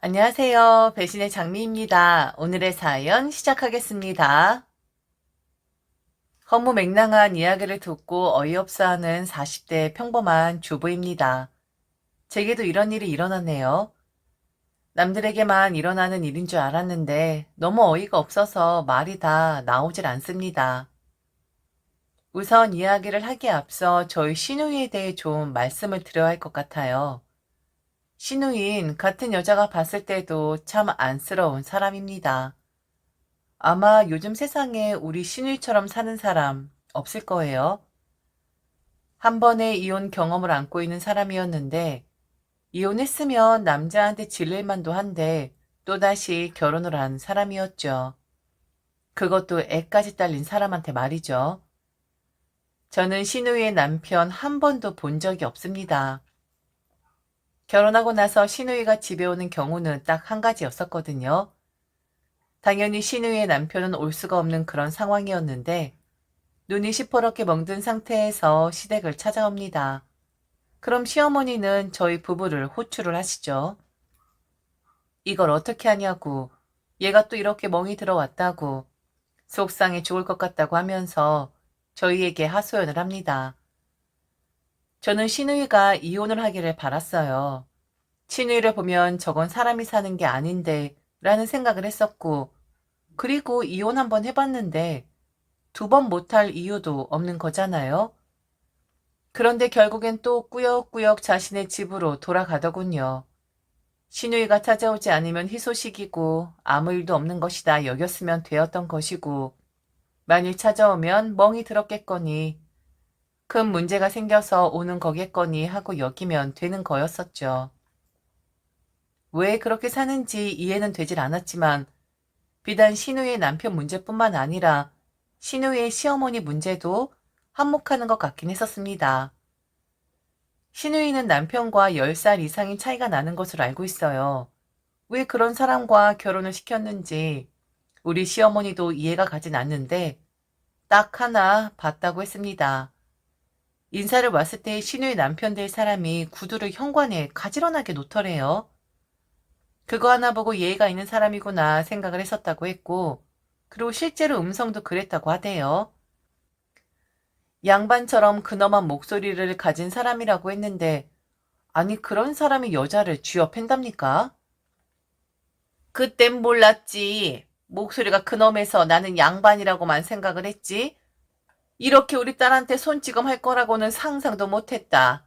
안녕하세요. 배신의 장미입니다. 오늘의 사연 시작하겠습니다. 허무 맹랑한 이야기를 듣고 어이없어 하는 40대 평범한 주부입니다. 제게도 이런 일이 일어났네요. 남들에게만 일어나는 일인 줄 알았는데 너무 어이가 없어서 말이 다 나오질 않습니다. 우선 이야기를 하기에 앞서 저희 시누이에 대해 좀 말씀을 드려야 할 것 같아요. 시누인 같은 여자가 봤을 때도 참 안쓰러운 사람입니다. 아마 요즘 세상에 우리 시누이처럼 사는 사람 없을 거예요. 한 번의 이혼 경험을 안고 있는 사람이었는데 이혼했으면 남자한테 질릴 만도 한데 또다시 결혼을 한 사람이었죠. 그것도 애까지 딸린 사람한테 말이죠. 저는 시누이의 남편 한 번도 본 적이 없습니다. 결혼하고 나서 시누이가 집에 오는 경우는 딱 한 가지였었거든요. 당연히 시누이의 남편은 올 수가 없는 그런 상황이었는데 눈이 시퍼렇게 멍든 상태에서 시댁을 찾아옵니다. 그럼 시어머니는 저희 부부를 호출을 하시죠. 이걸 어떻게 하냐고 얘가 또 이렇게 멍이 들어왔다고 속상해 죽을 것 같다고 하면서 저희에게 하소연을 합니다. 저는 신우이가 이혼을 하기를 바랐어요. 신우이를 보면 저건 사람이 사는 게 아닌데 라는 생각을 했었고 그리고 이혼 한번 해봤는데 두 번 못할 이유도 없는 거잖아요. 그런데 결국엔 또 꾸역꾸역 자신의 집으로 돌아가더군요. 신우이가 찾아오지 않으면 희소식이고 아무 일도 없는 것이다 여겼으면 되었던 것이고 만일 찾아오면 멍이 들었겠거니 큰 문제가 생겨서 오는 거겠거니 하고 여기면 되는 거였었죠. 왜 그렇게 사는지 이해는 되질 않았지만 비단 신우의 남편 문제뿐만 아니라 신우의 시어머니 문제도 한몫하는 것 같긴 했었습니다. 신우이는 남편과 10살 이상인 차이가 나는 것으로 알고 있어요. 왜 그런 사람과 결혼을 시켰는지 우리 시어머니도 이해가 가진 않는데 딱 하나 봤다고 했습니다. 인사를 왔을 때 신우의 남편 될 사람이 구두를 현관에 가지런하게 놓더래요. 그거 하나 보고 예의가 있는 사람이구나 생각을 했었다고 했고, 그리고 실제로 음성도 그랬다고 하대요. 양반처럼 근엄한 목소리를 가진 사람이라고 했는데, 아니 그런 사람이 여자를 쥐어 팬답니까? 그땐 몰랐지. 목소리가 근엄해서 나는 양반이라고만 생각을 했지. 이렇게 우리 딸한테 손찌검 할 거라고는 상상도 못했다.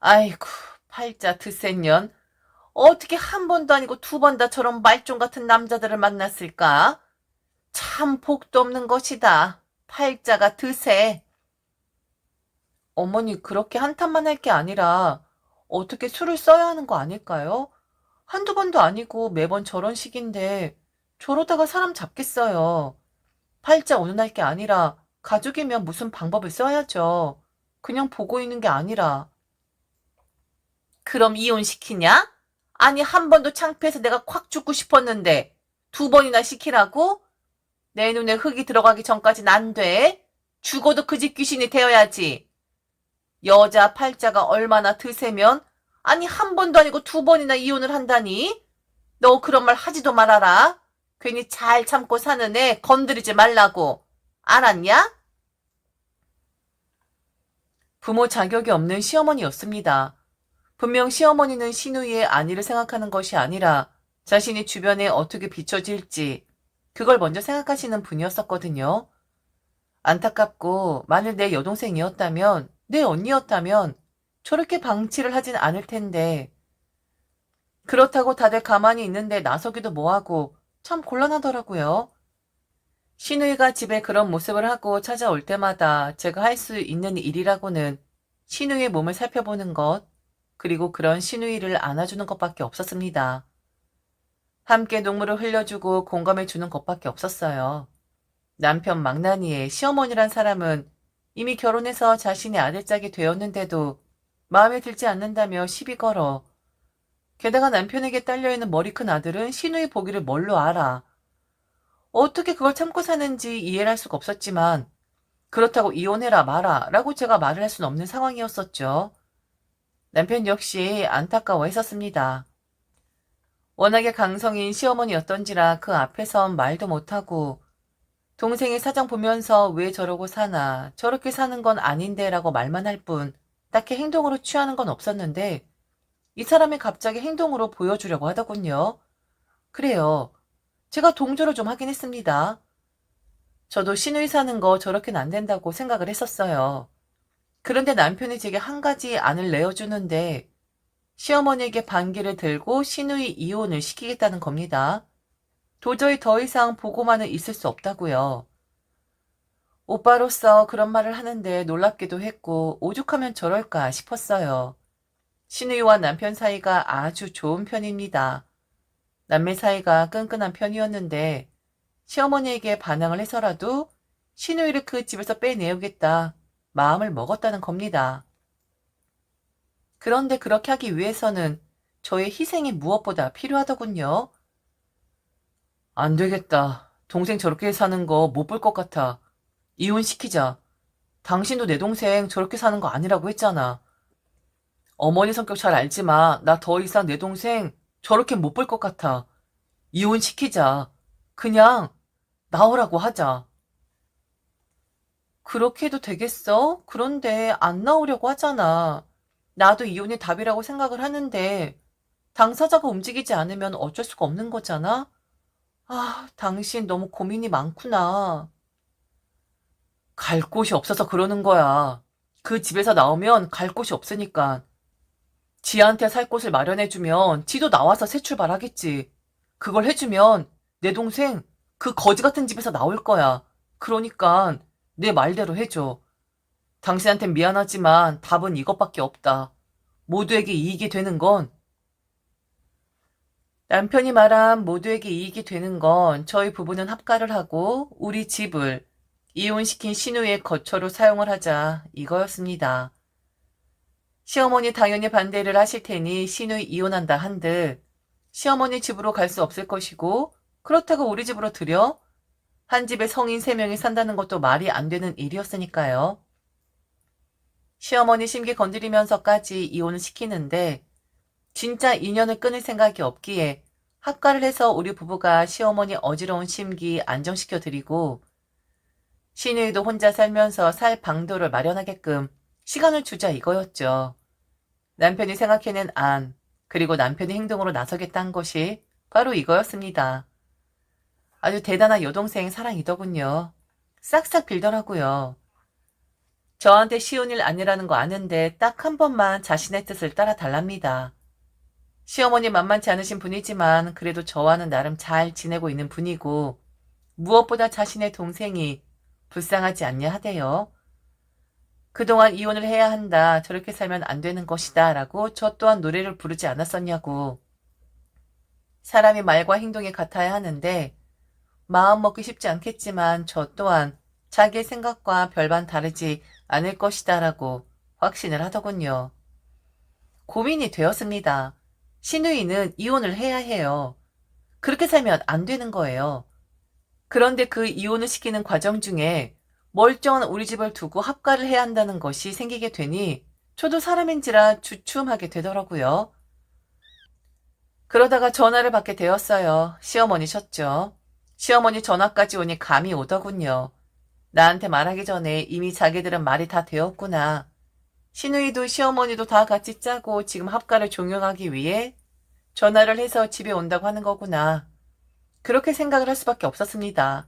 아이고, 팔자 드센 년. 어떻게 한 번도 아니고 두 번다 저런 말종 같은 남자들을 만났을까? 참 복도 없는 것이다. 팔자가 드세. 어머니, 그렇게 한탄만 할 게 아니라 어떻게 술을 써야 하는 거 아닐까요? 한두 번도 아니고 매번 저런 식인데 저러다가 사람 잡겠어요. 팔자 오는 할게 아니라 가족이면 무슨 방법을 써야죠. 그냥 보고 있는 게 아니라. 그럼 이혼시키냐? 아니, 한 번도 창피해서 내가 콱 죽고 싶었는데, 두 번이나 시키라고? 내 눈에 흙이 들어가기 전까진 안 돼. 죽어도 그 집 귀신이 되어야지. 여자 팔자가 얼마나 드세면, 아니, 한 번도 아니고 두 번이나 이혼을 한다니? 너 그런 말 하지도 말아라. 괜히 잘 참고 사는 애 건드리지 말라고. 알았냐? 부모 자격이 없는 시어머니였습니다. 분명 시어머니는 신우이의 안위를 생각하는 것이 아니라 자신이 주변에 어떻게 비춰질지 그걸 먼저 생각하시는 분이었었거든요. 안타깝고 만일 내 여동생이었다면 내 언니였다면 저렇게 방치를 하진 않을 텐데 그렇다고 다들 가만히 있는데 나서기도 뭐하고 참 곤란하더라고요. 신우이가 집에 그런 모습을 하고 찾아올 때마다 제가 할 수 있는 일이라고는 신우이의 몸을 살펴보는 것, 그리고 그런 신우이를 안아주는 것밖에 없었습니다. 함께 눈물을 흘려주고 공감해주는 것밖에 없었어요. 남편 망나니의 시어머니란 사람은 이미 결혼해서 자신의 아들짝이 되었는데도 마음에 들지 않는다며 시비 걸어. 게다가 남편에게 딸려있는 머리 큰 아들은 신우이 보기를 뭘로 알아. 어떻게 그걸 참고 사는지 이해를 할 수가 없었지만 그렇다고 이혼해라 마라 라고 제가 말을 할 수는 없는 상황이었었죠. 남편 역시 안타까워 했었습니다. 워낙에 강성인 시어머니였던지라 그 앞에선 말도 못하고 동생이 사장 보면서 왜 저러고 사나 저렇게 사는 건 아닌데 라고 말만 할 뿐 딱히 행동으로 취하는 건 없었는데 이 사람이 갑자기 행동으로 보여주려고 하더군요. 그래요. 제가 동조를 좀 하긴 했습니다. 저도 시누이 사는 거 저렇게는 안 된다고 생각을 했었어요. 그런데 남편이 제게 한 가지 안을 내어주는데 시어머니에게 반기를 들고 시누이 이혼을 시키겠다는 겁니다. 도저히 더 이상 보고만은 있을 수 없다고요. 오빠로서 그런 말을 하는데 놀랍기도 했고 오죽하면 저럴까 싶었어요. 시누이와 남편 사이가 아주 좋은 편입니다. 남매 사이가 끈끈한 편이었는데 시어머니에게 반항을 해서라도 시누이를 그 집에서 빼내오겠다 마음을 먹었다는 겁니다. 그런데 그렇게 하기 위해서는 저의 희생이 무엇보다 필요하더군요. 안 되겠다. 동생 저렇게 사는 거 못 볼 것 같아. 이혼시키자. 당신도 내 동생 저렇게 사는 거 아니라고 했잖아. 어머니 성격 잘 알지만 나 더 이상 내 동생 저렇게 못 볼 것 같아. 이혼시키자. 그냥 나오라고 하자. 그렇게 해도 되겠어? 그런데 안 나오려고 하잖아. 나도 이혼이 답이라고 생각을 하는데 당사자가 움직이지 않으면 어쩔 수가 없는 거잖아? 아, 당신 너무 고민이 많구나. 갈 곳이 없어서 그러는 거야. 그 집에서 나오면 갈 곳이 없으니까. 지한테 살 곳을 마련해주면 지도 나와서 새 출발하겠지. 그걸 해주면 내 동생 그 거지 같은 집에서 나올 거야. 그러니까 내 말대로 해줘. 당신한텐 미안하지만 답은 이것밖에 없다. 모두에게 이익이 되는 건 남편이 말한 모두에게 이익이 되는 건 저희 부부는 합가를 하고 우리 집을 이혼시킨 신우의 거처로 사용을 하자 이거였습니다. 시어머니 당연히 반대를 하실 테니 신우 이혼한다 한들 시어머니 집으로 갈 수 없을 것이고 그렇다고 우리 집으로 들여 한 집에 성인 세명이 산다는 것도 말이 안 되는 일이었으니까요. 시어머니 심기 건드리면서까지 이혼을 시키는데 진짜 인연을 끊을 생각이 없기에 합가를 해서 우리 부부가 시어머니 어지러운 심기 안정시켜 드리고 신우이도 혼자 살면서 살 방도를 마련하게끔 시간을 주자 이거였죠. 남편이 생각해낸 안, 그리고 남편이 행동으로 나서겠다는 것이 바로 이거였습니다. 아주 대단한 여동생 사랑이더군요. 싹싹 빌더라고요. 저한테 쉬운 일 아니라는 거 아는데 딱 한 번만 자신의 뜻을 따라 달랍니다. 시어머니 만만치 않으신 분이지만 그래도 저와는 나름 잘 지내고 있는 분이고 무엇보다 자신의 동생이 불쌍하지 않냐 하대요. 그동안 이혼을 해야 한다. 저렇게 살면 안 되는 것이다. 라고 저 또한 노래를 부르지 않았었냐고. 사람이 말과 행동이 같아야 하는데 마음 먹기 쉽지 않겠지만 저 또한 자기의 생각과 별반 다르지 않을 것이다. 라고 확신을 하더군요. 고민이 되었습니다. 신우이는 이혼을 해야 해요. 그렇게 살면 안 되는 거예요. 그런데 그 이혼을 시키는 과정 중에 멀쩡한 우리 집을 두고 합가를 해야 한다는 것이 생기게 되니 저도 사람인지라 주춤하게 되더라고요. 그러다가 전화를 받게 되었어요. 시어머니셨죠. 시어머니 전화까지 오니 감이 오더군요. 나한테 말하기 전에 이미 자기들은 말이 다 되었구나. 신우이도 시어머니도 다 같이 짜고 지금 합가를 종용하기 위해 전화를 해서 집에 온다고 하는 거구나. 그렇게 생각을 할 수밖에 없었습니다.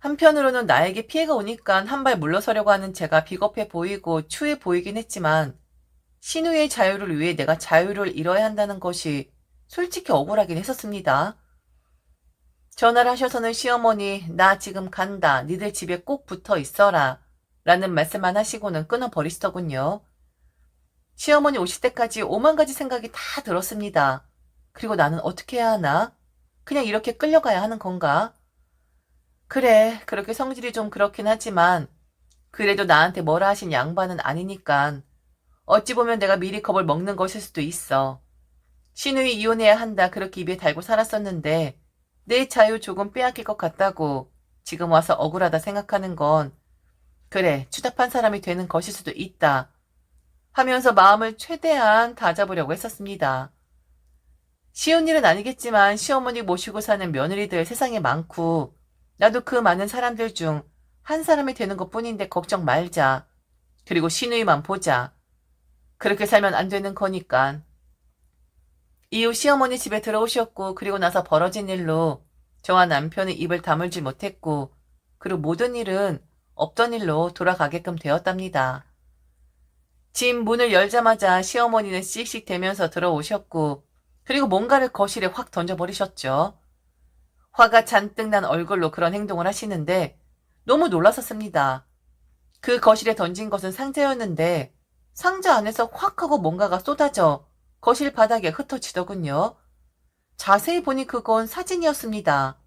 한편으로는 나에게 피해가 오니까 한 발 물러서려고 하는 제가 비겁해 보이고 추해 보이긴 했지만 신우의 자유를 위해 내가 자유를 잃어야 한다는 것이 솔직히 억울하긴 했었습니다. 전화를 하셔서는 시어머니 나 지금 간다. 니들 집에 꼭 붙어 있어라. 라는 말씀만 하시고는 끊어버리시더군요. 시어머니 오실 때까지 오만 가지 생각이 다 들었습니다. 그리고 나는 어떻게 해야 하나? 그냥 이렇게 끌려가야 하는 건가? 그래, 그렇게 성질이 좀 그렇긴 하지만, 그래도 나한테 뭐라 하신 양반은 아니니까, 어찌 보면 내가 미리 겁을 먹는 것일 수도 있어. 신우이 이혼해야 한다 그렇게 입에 달고 살았었는데, 내 자유 조금 빼앗길 것 같다고 지금 와서 억울하다 생각하는 건, 그래, 추잡한 사람이 되는 것일 수도 있다. 하면서 마음을 최대한 다잡으려고 했었습니다. 쉬운 일은 아니겠지만 시어머니 모시고 사는 며느리들 세상에 많고 나도 그 많은 사람들 중 한 사람이 되는 것 뿐인데 걱정 말자. 그리고 신우이만 보자. 그렇게 살면 안 되는 거니까. 이후 시어머니 집에 들어오셨고 그리고 나서 벌어진 일로 저와 남편의 입을 다물지 못했고 그리고 모든 일은 없던 일로 돌아가게끔 되었답니다. 집 문을 열자마자 시어머니는 씩씩 대면서 들어오셨고 그리고 뭔가를 거실에 확 던져버리셨죠. 화가 잔뜩 난 얼굴로 그런 행동을 하시는데 너무 놀라셨습니다. 그 거실에 던진 것은 상자였는데 상자 안에서 확 하고 뭔가가 쏟아져 거실 바닥에 흩어지더군요. 자세히 보니 그건 사진이었습니다.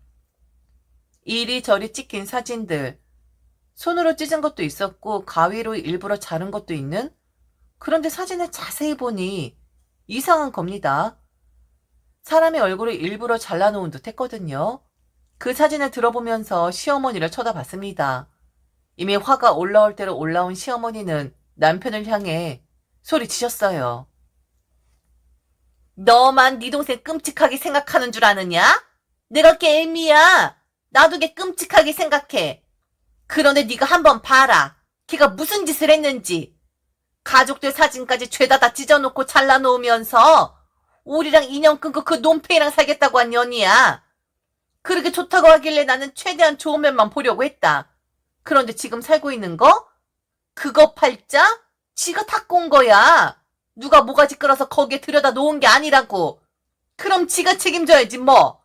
이리저리 찍힌 사진들, 손으로 찢은 것도 있었고 가위로 일부러 자른 것도 있는 그런데 사진을 자세히 보니 이상한 겁니다. 사람의 얼굴을 일부러 잘라놓은 듯 했거든요. 그 사진을 들어보면서 시어머니를 쳐다봤습니다. 이미 화가 올라올 대로 올라온 시어머니는 남편을 향해 소리치셨어요. 너만 네 동생 끔찍하게 생각하는 줄 아느냐? 내가 게임이야. 나도 걔 끔찍하게 생각해. 그런데 네가 한번 봐라. 걔가 무슨 짓을 했는지. 가족들 사진까지 죄다 다 찢어놓고 잘라놓으면서 우리랑 인연 끊고 그 놈팽이랑 살겠다고 한 년이야. 그렇게 좋다고 하길래 나는 최대한 좋은 면만 보려고 했다. 그런데 지금 살고 있는 거? 그거 팔자? 지가 탁고 온 거야. 누가 모가지 끌어서 거기에 들여다 놓은 게 아니라고. 그럼 지가 책임져야지 뭐.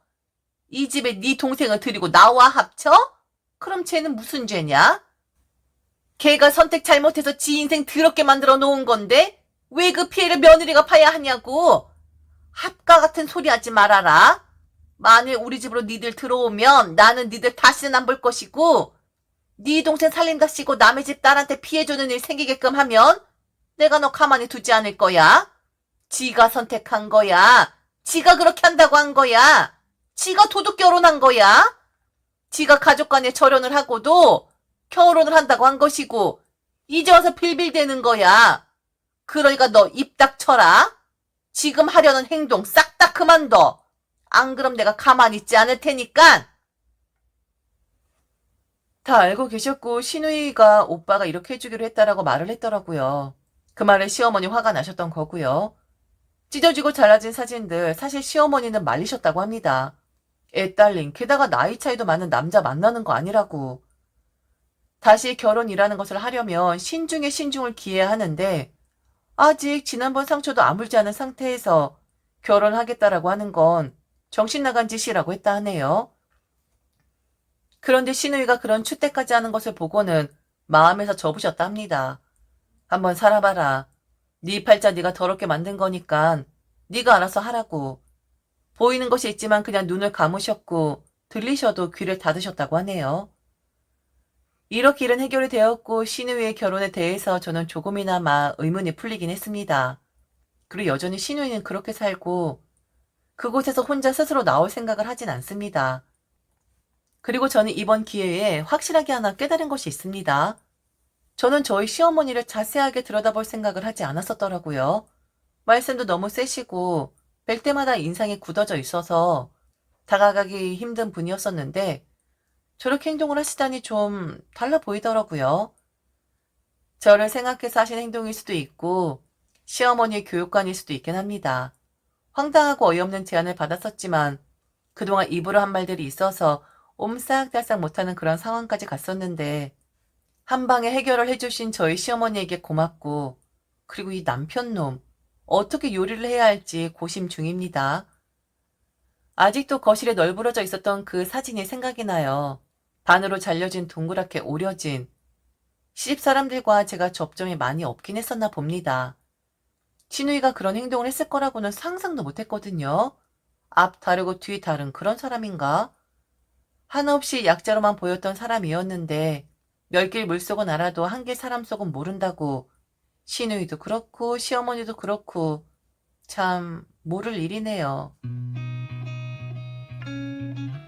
이 집에 네 동생을 들이고 나와 합쳐? 그럼 쟤는 무슨 죄냐? 걔가 선택 잘못해서 지 인생 더럽게 만들어 놓은 건데 왜 그 피해를 며느리가 파야 하냐고. 합가 같은 소리 하지 말아라. 만일 우리 집으로 니들 들어오면 나는 니들 다시는 안 볼 것이고 네 동생 살림답시고 남의 집 딸한테 피해주는 일 생기게끔 하면 내가 너 가만히 두지 않을 거야. 지가 선택한 거야. 지가 그렇게 한다고 한 거야. 지가 도둑 결혼한 거야. 지가 가족 간에 절연을 하고도 결혼을 한다고 한 것이고 이제 와서 빌빌대는 거야. 그러니까 너 입 닥쳐라. 지금 하려는 행동 싹 다 그만둬. 안 그럼 내가 가만히 있지 않을 테니까. 다 알고 계셨고 신우이가 오빠가 이렇게 해주기로 했다라고 말을 했더라고요. 그 말에 시어머니 화가 나셨던 거고요. 찢어지고 잘라진 사진들 사실 시어머니는 말리셨다고 합니다. 애 딸린 게다가 나이 차이도 많은 남자 만나는 거 아니라고. 다시 결혼이라는 것을 하려면 신중에 신중을 기해야 하는데 아직 지난번 상처도 아물지 않은 상태에서 결혼하겠다라고 하는 건 정신 나간 짓이라고 했다 하네요. 그런데 신우이가 그런 추때까지 하는 것을 보고는 마음에서 접으셨다 합니다. 한번 살아봐라. 네 팔자 네가 더럽게 만든 거니까 네가 알아서 하라고. 보이는 것이 있지만 그냥 눈을 감으셨고 들리셔도 귀를 닫으셨다고 하네요. 이렇게 일은 해결이 되었고 신우이의 결혼에 대해서 저는 조금이나마 의문이 풀리긴 했습니다. 그리고 여전히 신우이는 그렇게 살고 그곳에서 혼자 스스로 나올 생각을 하진 않습니다. 그리고 저는 이번 기회에 확실하게 하나 깨달은 것이 있습니다. 저는 저희 시어머니를 자세하게 들여다볼 생각을 하지 않았었더라고요. 말씀도 너무 세시고 뵐 때마다 인상이 굳어져 있어서 다가가기 힘든 분이었었는데 저렇게 행동을 하시다니 좀 달라 보이더라고요. 저를 생각해서 하신 행동일 수도 있고 시어머니의 교육관일 수도 있긴 합니다. 황당하고 어이없는 제안을 받았었지만 그동안 입으로 한 말들이 있어서 옴싹달싹 못하는 그런 상황까지 갔었는데 한 방에 해결을 해주신 저희 시어머니에게 고맙고 그리고 이 남편놈 어떻게 요리를 해야 할지 고심 중입니다. 아직도 거실에 널브러져 있었던 그 사진이 생각이 나요. 반으로 잘려진 동그랗게 오려진 시집 사람들과 제가 접점이 많이 없긴 했었나 봅니다. 신우이가 그런 행동을 했을 거라고는 상상도 못했거든요. 앞 다르고 뒤 다른 그런 사람인가? 한없이 약자로만 보였던 사람이었는데 멸길 물속은 알아도 한 길 사람 속은 모른다고 신우이도 그렇고 시어머니도 그렇고 참 모를 일이네요.